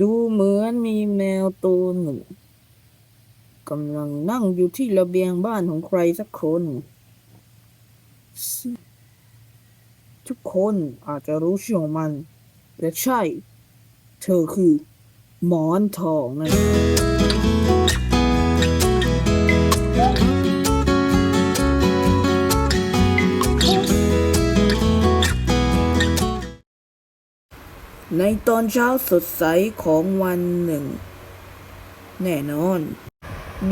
ดูเหมือนมีแมวตัวหนึ่งกำลังนั่งอยู่ที่ระเบียงบ้านของใครสักคน ทุกคนอาจจะรู้ชื่อของมัน และใช่ เธอคือหมอนทองนั่น ในตอนเช้าสดใสของวันหนึ่ง แน่นอน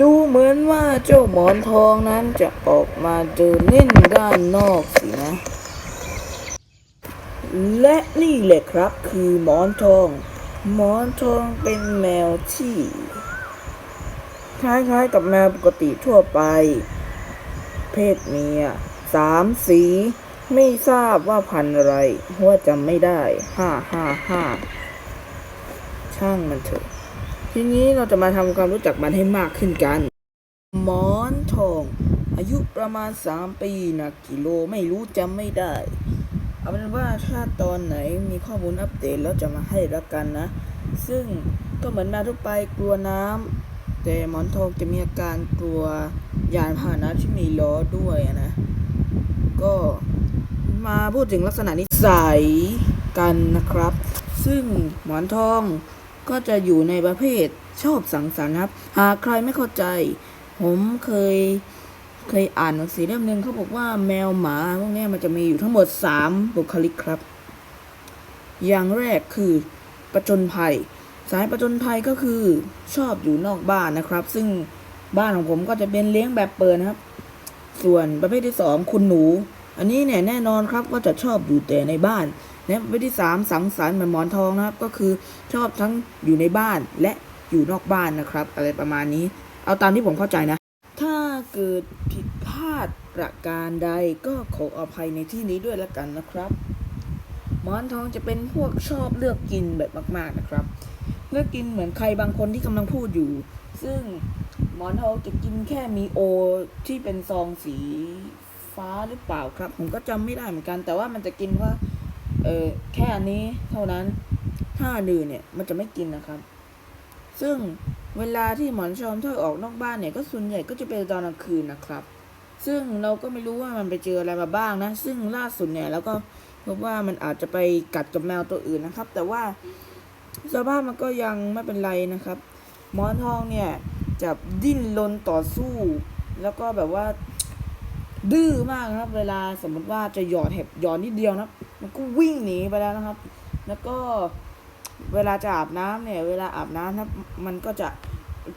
ดูเหมือนว่าเจ้าหมอนทองนั้นจะออกมาเดินเล่นด้านนอกสินะ และนี่แหละครับคือหมอนทอง หมอนทองเป็นแมวที่ คล้ายๆกับแมวปกติทั่วไป เพศเมียสามสี ไม่ทราบว่าพันอะไรเพราะว่าจำไม่ได้ห้าห้าห้าช่างมันเถอะ ทีนี้เราจะมาทำความรู้จักมันให้มากขึ้นกัน หมอนทอง อายุประมาณสามปีนักกิโลไม่รู้จำไม่ได้ เอาเป็นว่าถ้าตอนไหนมีข้อมูลอัปเดตแล้วจะมาให้ละกันนะ ซึ่งก็เหมือนแมวทั่วไปกลัวน้ำแต่หมอนทองจะมีอาการกลัวยานพาหนะที่มีล้อด้วยนะ ก็ มาพูดถึงลักษณะนิสัยกันนะครับ ซึ่งหมอนทองก็จะอยู่ในประเภทชอบสังสรรค์ครับ หากใครไม่เข้าใจ ผมเคยเคยอ่านหนังสือเล่มหนึ่งเขาบอกว่าแมวหมาพวกนี้มันจะมีอยู่ทั้งหมด 3 บุคลิกครับ อย่างแรกคือประจนภัย สายประจนภัยก็คือชอบอยู่นอกบ้านนะครับ ซึ่งบ้านของผมก็จะเป็นเลี้ยงแบบเปิดนะครับ ส่วนประเภทที่สองคุณหนู อันนี้เนี่ยแน่นอนครับว่าจะชอบอยู่แต่ในบ้านและประเภทที่สามสังสรรค์เหมือนหมอนทองนะครับ ก็คือชอบทั้งอยู่ในบ้านและอยู่นอกบ้านนะครับ อะไรประมาณนี้ เอาตามที่ผมเข้าใจนะ ถ้าเกิดผิดพลาดประการใดก็ขออภัยในที่นี้ด้วยละกันนะครับหมอนทองจะเป็นพวกชอบเลือกกินแบบมาก ๆนะครับ เลือกกินเหมือนใครบางคนที่กำลังพูดอยู่ ซึ่งหมอนทองจะกินแค่มีโอที่เป็นซองสี ฟ้าหรือเปล่าครับ ผมก็จำไม่ได้เหมือนกัน แต่ว่ามันจะกินว่า เออแค่อันนี้เท่านั้น ถ้าอันอื่นเนี่ยมันจะไม่กินนะครับ ซึ่งเวลาที่หมอนชอมถ้าออกนอกบ้านเนี่ยก็ส่วนใหญ่ก็จะเป็นตอนกลางคืนนะครับ ซึ่งเราก็ไม่รู้ว่ามันไปเจออะไรมาบ้างนะ ซึ่งล่าสุดเนี่ยแล้วก็พบว่ามันอาจจะไปกัดกับแมวตัวอื่นนะครับ แต่ว่าสภาพมันก็ยังไม่เป็นไรนะครับ หมอนทองเนี่ยจะดิ้นรนต่อสู้ แล้วก็แบบว่า ดื้อมากนะครับ เวลาสมมติว่าจะหยอดเห็บหยอดนิดเดียวนะมันก็วิ่งหนีไปแล้วนะครับ แล้วก็เวลาจะอาบน้ำเนี่ย เวลาอาบน้ำนะมันก็จะ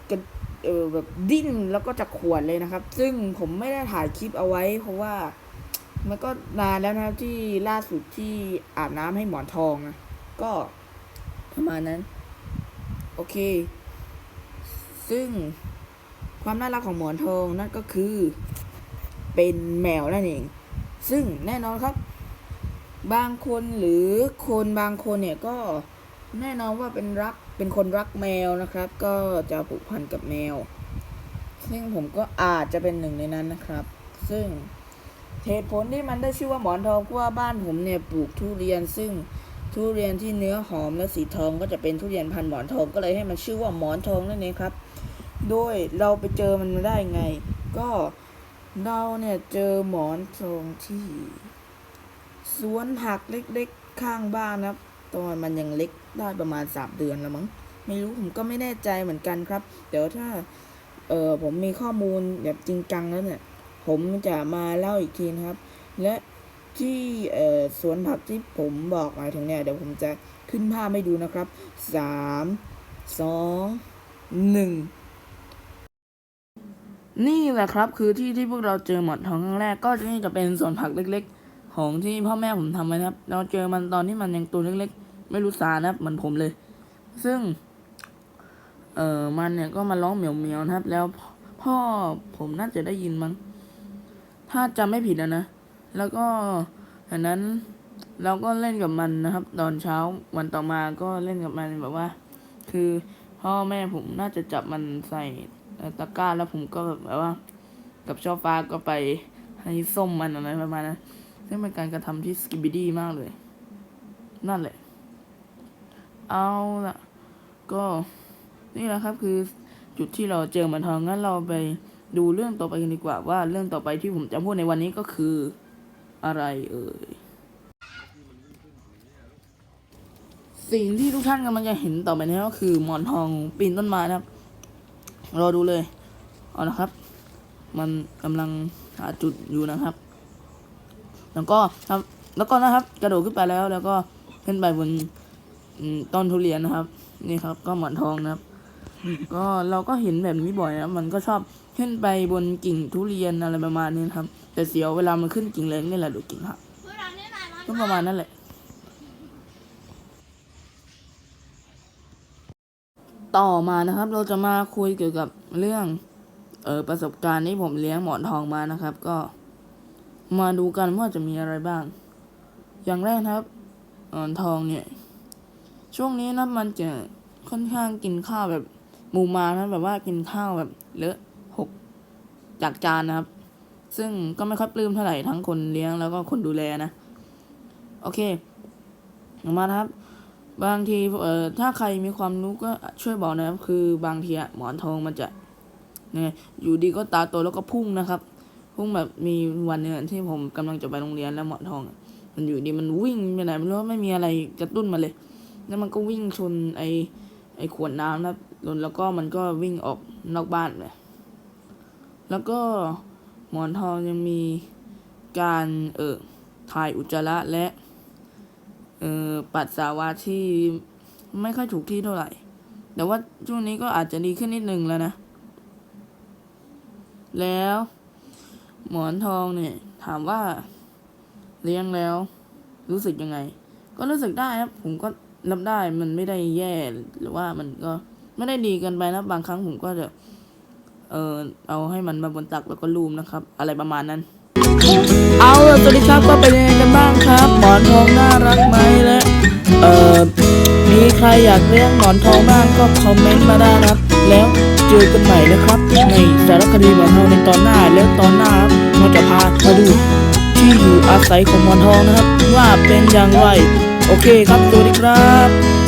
กระเออแบบดิ้นแล้วก็จะขวนเลยนะครับ ซึ่งผมไม่ได้ถ่ายคลิปเอาไว้ เพราะว่ามันก็นานแล้วนะครับที่ล่าสุดที่อาบน้ำให้หมอนทองนะก็ประมาณนั้น โอเค ซึ่งความน่ารักของหมอนทองนั่นก็คือ เป็นแมวนั่นเอง ซึ่งแน่นอนครับ บางคนหรือคนบางคนเนี่ยก็แน่นอนว่าเป็นรักเป็นคนรักแมวนะครับ ก็จะผูกพันกับแมว ซึ่งผมก็อาจจะเป็นหนึ่งในนั้นนะครับ ซึ่งเหตุผลที่มันได้ชื่อว่าหมอนทองเพราะว่าบ้านผมเนี่ยปลูกทุเรียน ซึ่งทุเรียนที่เนื้อหอมและสีทองก็จะเป็นทุเรียนพันธุ์หมอนทองก็เลยให้มันชื่อว่าหมอนทองนั่นเองครับ โดยเราไปเจอมันมาได้ไง ก็ เราเนี่ยเจอหมอนทองที่ สวนผักเล็กๆ ข้างบ้านนะครับ ตอนมันยังเล็กได้ประมาณสามเดือนแล้วมั้งไม่รู้ผมก็ไม่แน่ใจเหมือนกันครับ เดี๋ยวถ้า เออผมมีข้อมูลแบบจริงจังแล้วเนี่ย ผมจะมาเล่าอีกทีนะครับ และที่เออสวนผักที่ผมบอกหมายถึงเนี่ยเดี๋ยวผมจะขึ้นภาพให้ดูนะครับสามสองหนึ่ง นี่แหละครับคือที่ที่พวกเราเจอหมอนทองครั้งแรกก็นี่จะเป็นสวนผักเล็กๆ ของที่พ่อแม่ผมทำไว้นะครับ เราเจอมันตอนที่มันยังตัวเล็กๆ ไม่รู้สานะครับเหมือนผมเลย ซึ่ง เอ่อมันเนี่ยก็มาร้องเหมียวเมียวๆนะครับ แล้วพ่อผมน่าจะได้ยินมั้งถ้าจำไม่ผิดนะนะแล้วก็อันนั้นเราก็เล่นกับมันนะครับ ตอนเช้าวันต่อมาก็เล่นกับมันแบบว่า คือพ่อแม่ผมน่าจะจับมันใส่ ตะกร้าแล้วผมก็แบบว่า กับช่อฟ้าก็ไปให้ส้มมันอะไรประมาณนั้นซึ่งเป็นการกระทำที่สกิบิดี้มากเลย นั่นแหละ เอาละก็นี่แหละครับคือจุดที่เราเจอหมอนทองงั้นเราไปดูเรื่องต่อไปกันดีกว่าว่าเรื่องต่อไปที่ผมจะพูดในวันนี้ก็คืออะไรเอ่ยสิ่งที่ทุกท่านกำลังจะเห็นต่อไปนี้ก็คือหมอนทองปีนต้นไม้นะครับ รอดูเลย เอาละครับ มันกำลังหาจุดอยู่นะครับ แล้วก็ครับ แล้วก็นะครับ กระโดดขึ้นไปแล้ว แล้วก็ขึ้นไปบนต้นทุเรียนนะครับ นี่ครับ ก็หมอนทองนะครับ ก็เราก็เห็นแบบนี้บ่อยนะมันก็ชอบขึ้นไปบนกิ่งทุเรียนอะไรประมาณนี้ครับ แต่เสียวเวลามันขึ้นกิ่งเล็กนี่แหละดูกิ่งหักก็ประมาณนั้นแหละ ต่อมานะครับ เราจะมาคุยเกี่ยวกับเรื่องเออประสบการณ์ที่ผมเลี้ยงหมอนทองมานะครับ ก็มาดูกันว่าจะมีอะไรบ้าง อย่างแรกครับหมอนทองเนี่ย ช่วงนี้นะมันจะค่อนข้างกินข้าวแบบหมูมานะแบบว่ากินข้าวแบบเลอะหกจากจานนะครับ ซึ่งก็ไม่ค่อยปลื้มเท่าไหร่ทั้งคนเลี้ยงแล้วก็คนดูแลนะ โอเคมาครับ บางทีเอ่อถ้าใครมีความรู้ก็ช่วยบอกนะครับ คือบางทีอะหมอนทองมันจะยังไงอยู่ดีก็ตาโตแล้วก็พุ่งนะครับ พุ่งแบบมีวันหนึงที่ผมกำลังจะไปโรงเรียนแล้วหมอนทอง มันอยู่ดีมันวิ่งไปไหนไม่รู้ไม่มีอะไรกระตุ้นมาเลย แล้วมันก็วิ่งชนไอไอขวดน้ำนะครับแล้วก็มันก็วิ่งออกนอกบ้านเลยแล้วก็หมอนทองยังมีการเออถ่ายอุจจาระและ เออปัสสาวะที่ไม่ค่อยถูกที่เท่าไหร่ แต่ว่าช่วงนี้ก็อาจจะดีขึ้นนิดนึงแล้วนะ แล้ว หมอนทองเนี่ย ถามว่า เลี้ยงแล้ว รู้สึกยังไง ก็รู้สึกได้ครับผมก็รับได้มันไม่ได้แย่หรือว่ามันก็ไม่ได้ดีเกินไปนะบางครั้งผมก็จะ เออเอาให้มันมาบนตักแล้วก็ลูมนะครับ อะไรประมาณนั้น เอาล่ะสวัสดีครับก็เป็นยังไงกันบ้างครับ หมอนทองน่ารักไหมและเอ่อมีใครอยากเลี้ยงหมอนทองบ้างก็คอมเมนต์มาได้นะครับ แล้วเจอกันใหม่นะครับ ในสารคดีหมอนทองในตอนหน้าแล้วตอนหน้าครับเราจะพามาดูที่อยู่อาศัยของหมอนทองนะครับ ว่าเป็นอย่างไร โอเคครับสวัสดีครับ